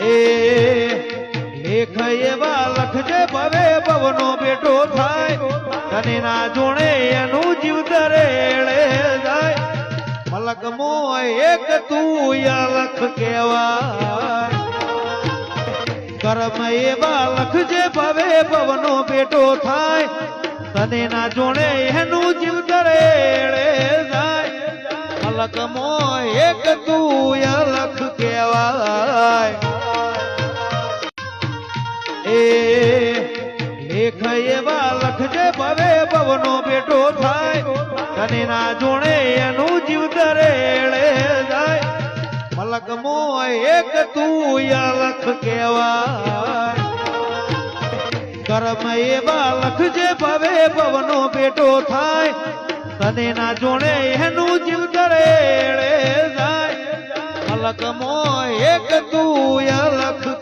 એ લેખ એવા લખજે ભવે ભવનો બેટો થાય. તને જોણે એનું જીવ દરેડે જાય. મલક મો એક તું લખ કહેવાય. કર્મ એવા લખજે ભવે ભવનો બેટો થાય. તને જોણે એનું જીવ દરેડે જાય. મલક મો એક તું એ લેખ એવા લખજે ભવે ભવનો બેટો થાય. તને ના જોણે એનું જીવ દરેડે જાય. મલક મો એક તું લખ કહેવાય. કર્મ એવા લખજે ભવે ભવનો બેટો થાય. તને ના જોણે એનું જીવ દરેડે જાય. મલક મો એક તું લખ